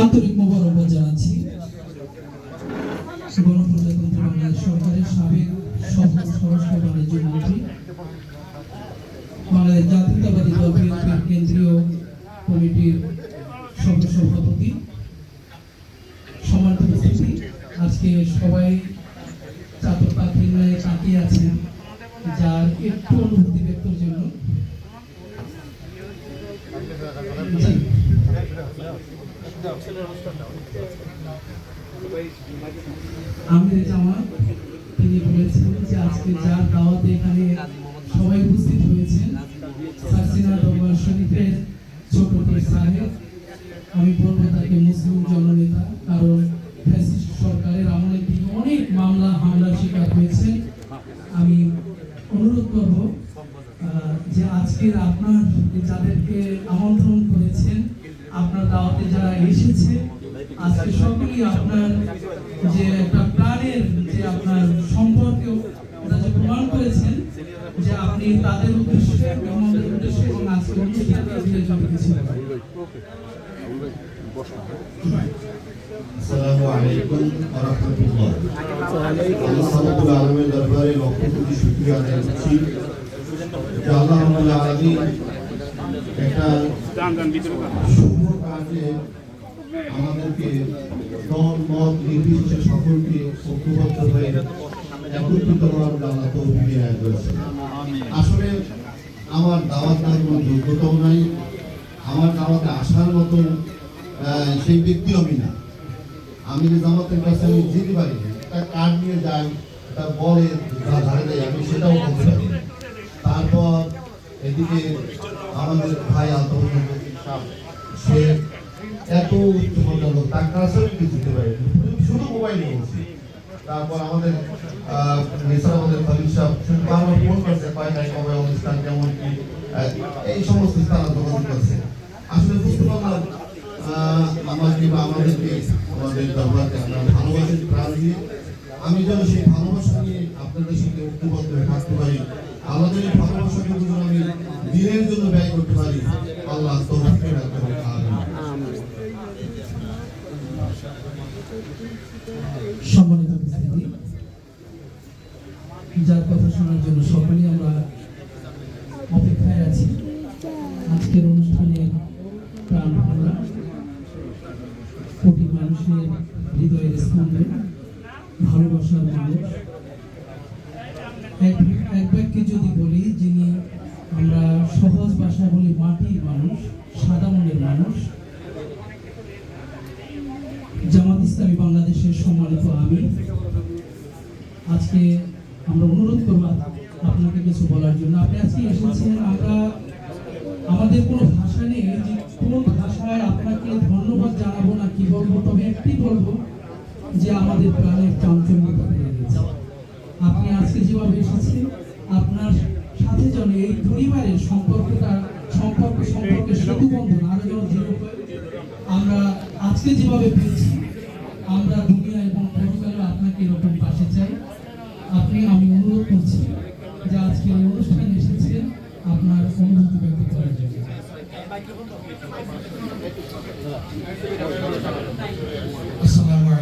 আন্তরিক মোবারকবাদ জানাচ্ছি। গণপ্রজাতন্ত্র বাংলাদেশ সরকারের সাবেক স্বরাষ্ট্র বাণিজ্য মন্ত্রী, বাংলাদেশ জাতীয়তাবাদী দল কেন্দ্রীয় কমিটির সভ্য সভাপতি, সম্মানিত আজকে সবাই চাতক পাখির ন্যায় তাকিয়ে আছেন যার একটু অনুভূতি ব্যক্তর জন্য। জি। আমির জামাত, তিনি বলেছেন যে আজকে যার দাওয়াতে এখানে মুসলিম জননেতা, কারণ ফ্যাসিস্ট সরকারের আমলে তিনি অনেক মামলা, হামলার শিকার হয়েছেন। আমি অনুরোধ করব যে আজকের আপনার যাদেরকে আমন্ত্রণ করেছেন, আপনার দাওয়াতে যারা এসেছে, আজকে সকলেই আপনার যে একটা আসসালামু আলাইকুম ওয়া রাহমাতুল্লাহ আল্লাহ রাব্বুল আলামিনের দরবারে লক্ষ কোটি শুকরিয়া আদায় করছি যে আল্লাহ রাব্বুল আলামিন একটা শুভ কাজে আমাদেরকে দল মত নির্বিশেষে সকলকে ঐক্যবদ্ধ হয়ে একত্রিত করার আল্লাহ তৌফিক করেছেন আসলে আমার দাওয়াত দেওয়ার কোনো যোগ্যতাও নাই আমার দাওয়াতে আসার মতো সেই ব্যক্তি আমি না। আমি যে জামাতের কাছে আমি যেতে পারি একটা কার্ড নিয়ে যাই তা বলে যা ধারে দেয়, আমি সেটাও বলতে পারি তারপর এদিকে আমাদের ভাই সাহেব, সে এত উচ্চমাত্রার তার কিছু দিতে পারি। শুধু মোবাইল বলছি। তারপর আমাদের নিসার আমাদের খলিল সাহেব বারবার ফোন করছে নাই কবে অনুষ্ঠান কেমন কি এই সমস্ত যোগাযোগ করছে। আসলে বুঝতে পারলাম আমাকে বা আমাদেরকে আমাদের দরবারকে আপনারা ভালোবাসেন প্রাণ দিয়ে আমি যেন সেই ভালোবাসা নিয়ে আপনাদের সঙ্গে ঐক্যবদ্ধ হয়ে থাকতে পারি। আমাদের এই ভালোবাসাকে যেন আমি দিনের জন্য ব্যয় করতে পারি। আল্লাহ তৌফিক রাখতে পারি সম্মানিত যার কথা শোনার জন্য সকলেই আমরা অপেক্ষায় আছি। আজকের অনুষ্ঠানের প্রাণ ভরা কোটি মানুষের হৃদয়ের স্পন্দন ভালোবাসার মানুষ। এক ব্যক্তি যদি বলি যিনি আমরা সহজ ভাষায় বলি মাটির মানুষ, সাদা মনের মানুষ, জামাত ইসলামী বাংলাদেশের সম্মানিত আমি আজকে আমরা অনুরোধ করব আপনাকে কিছু বলার জন্য। আপনি আজকে এসেছেন, আমরা আমাদের কোনো ভাষা নেই, যে কোন ভাষায় আপনাকে ধন্যবাদ জানাব না বলব, তবে একটি বলব যে আমাদের প্রাণের চাঞ্চল্যতা বেড়ে গেছে। আপনি আজকে যেভাবে এসেছেন, আপনার সাথে যেন এই পরিবারের সম্পর্কটা, সম্পর্ক সম্পর্কে সেতু বন্ধন আরও যেন দৃঢ় আমরা আজকে যেভাবে পেয়েছি, আমরা দুনিয়া এবং পরকালে আপনাকে এরকম পাশে চাই। আপনি, আমি অনুরোধ করছি যে আজকে এই অনুষ্ঠানে এসেছেন, আপনার অনুভূতি ব্যক্ত করার জন্য।